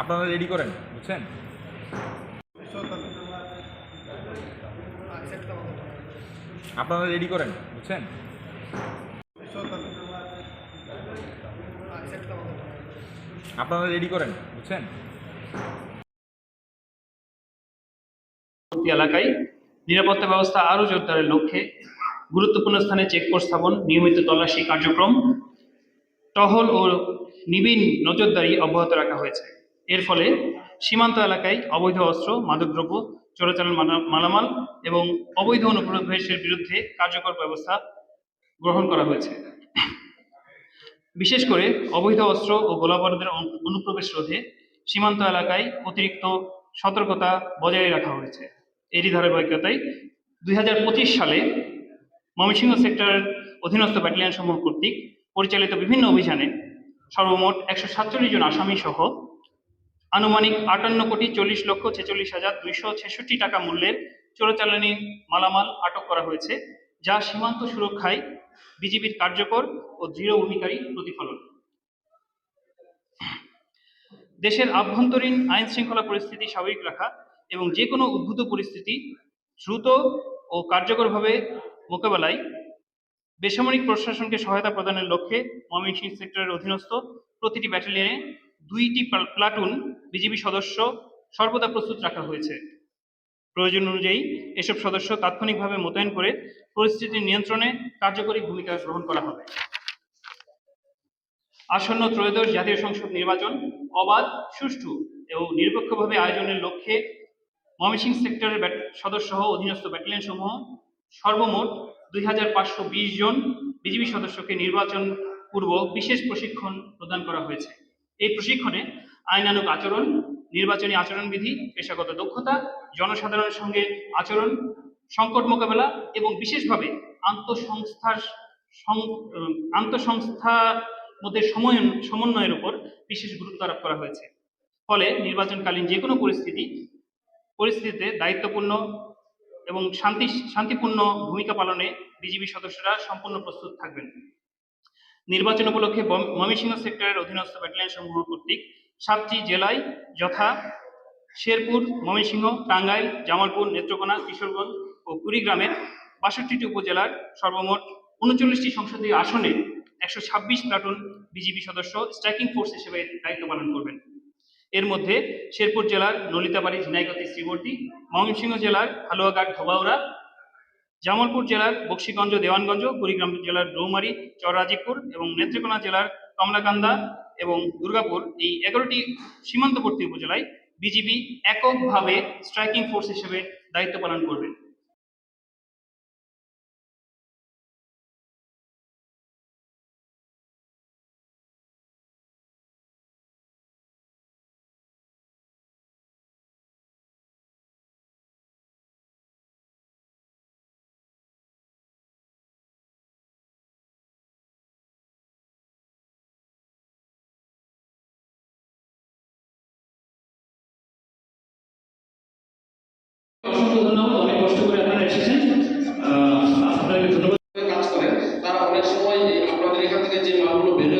আপনারা রেডি করেন, বুঝছেন? আপনারা রেডি করেন, বুঝছেন? আপনারা রেডি করেন, বুঝছেন? এলাকায় নিরাপত্তা ব্যবস্থা আরও জোরদারের লক্ষ্যে গুরুত্বপূর্ণ স্থানে চেকপোস্ট স্থাপন, নিয়মিত তল্লাশি কার্যক্রম, টহল ও নিবিড় নজরদারি অব্যাহত রাখা হয়েছে। এর ফলে সীমান্ত এলাকায় অবৈধ অস্ত্র, মাদকদ্রব্য, চোরাচালান মালা- মালামাল এবং অবৈধ অনুপ্রবেশের বিরুদ্ধে কার্যকর ব্যবস্থা গ্রহণ করা হয়েছে। বিশেষ করে অবৈধ অস্ত্র ও গোলাবারুদের অনু- অনুপ্রবেশ রোধে সীমান্ত এলাকায় অতিরিক্ত সতর্কতা বজায় রাখা হয়েছে। এরই ধারাবাহিকতায় দুই হাজার পঁচিশ সালে ময়মনসিংহ সেক্টরের অধীনস্থ ব্যাটালিয়ন সমূহ কর্তৃক পরিচালিত বিভিন্ন অভিযানে সর্বমোট একশো সাতচল্লিশ জন আসামি সহ আনুমানিক আটান্ন কোটি চল্লিশ লক্ষ ছেচল্লিশ হাজার দুইশো ছেষট্টি টাকা মূল্যের চোরাচালানি মালামাল আটক করা হয়েছে, যা সীমান্ত সুরক্ষায় বিজিবির কার্যকর ও দৃঢ় ভূমিকারই প্রতিফলন। দেশের আভ্যন্তরীণ আইন শৃঙ্খলা পরিস্থিতি স্বাভাবিক রাখা এবং যে কোনো উদ্ভূত পরিস্থিতি দ্রুত ও কার্যকরভাবে মোকাবেলায় বেসামরিক প্রশাসনকে সহায়তা প্রদানের লক্ষ্যে ময়মনসিংহ সেক্টরের অধীনস্থ প্রতিটি ব্যাটালিয়নে দুইটি প্লাটুন বিজিবি সদস্য সর্বদা প্রস্তুত রাখা হয়েছে। প্রয়োজন অনুযায়ী এসব সদস্য তাৎক্ষণিকভাবে মোতায়েন করে পরিস্থিতি নিয়ন্ত্রণে কার্যকরী ভূমিকা গ্রহণ করা হবে। আসন্ন ত্রয়োদশ জাতীয় সংসদ নির্বাচন অবাধ, সুষ্ঠু এবং নিরপেক্ষভাবে আয়োজনের লক্ষ্যে ময়মনসিংহ সেক্টরের সদস্য সহ অধীনস্থ ব্যাটালিয়ন সমূহ সর্বমোট দুই হাজার পাঁচশো বিশ জন বিজিবি সদস্যকে নির্বাচন পূর্ব বিশেষ প্রশিক্ষণ প্রদান করা হয়েছে। এই প্রশিক্ষণে আইনানুগ আচরণ, নির্বাচনী আচরণবিধি, পেশাগত দক্ষতা, জনসাধারণের সঙ্গে আচরণ, সংকট মোকাবেলা এবং বিশেষভাবে আন্তঃসংস্থার আন্তঃসংস্থা মধ্যে সময় সমন্বয়ের উপর বিশেষ গুরুত্ব আরোপ করা হয়েছে। ফলে নির্বাচনকালীন যে কোনো পরিস্থিতি, পরিস্থিতিতে দায়িত্বপূর্ণ এবং শান্তি শান্তিপূর্ণ ভূমিকা পালনে বিজিবি সদস্যরা সম্পূর্ণ প্রস্তুত থাকবেন। নির্বাচন উপলক্ষে ময়মনসিংহ সেক্টরের অধীনস্থ ব্যাটালিয়ন সমূহ কর্তৃক সাতটি জেলায় যথা শেরপুর, ময়মনসিংহ, টাঙ্গাইল, জামালপুর, নেত্রকোনা, কিশোরগঞ্জ ও কুড়িগ্রামের বাষট্টিটি উপজেলার সর্বমোট উনচল্লিশটি সংসদীয় আসনে একশো ছাব্বিশ প্লাটুন বিজিবি সদস্য স্ট্রাইকিং ফোর্স হিসেবে দায়িত্ব পালন করবেন। এর মধ্যে শেরপুর জেলার নলিতাবাড়ি, ঝিনাইগতি শ্রীবর্তী ময়মনসিংহ জেলার হালুয়াঘাট, ধোবাউড়া জামালপুর জেলার বক্সিগঞ্জ, দেওয়ানগঞ্জ, কুড়িগ্রাম জেলার রৌমারী চররাজীবপুর এবং নেত্রকোনা জেলার কমলাকান্দা এবং দুর্গাপুর এই এগারোটি সীমান্তবর্তী উপজেলায় বিজিবি এককভাবে স্ট্রাইকিং ফোর্স হিসেবে দায়িত্ব পালন করবে। ধন্যবাদ অনেক কষ্ট করে আপনারা এসেছেন। আপনাকে ধন্যবাদ। কাজ করেন। তারা অনেক সময় আপনাদের এখান থেকে যে মালগুলো বের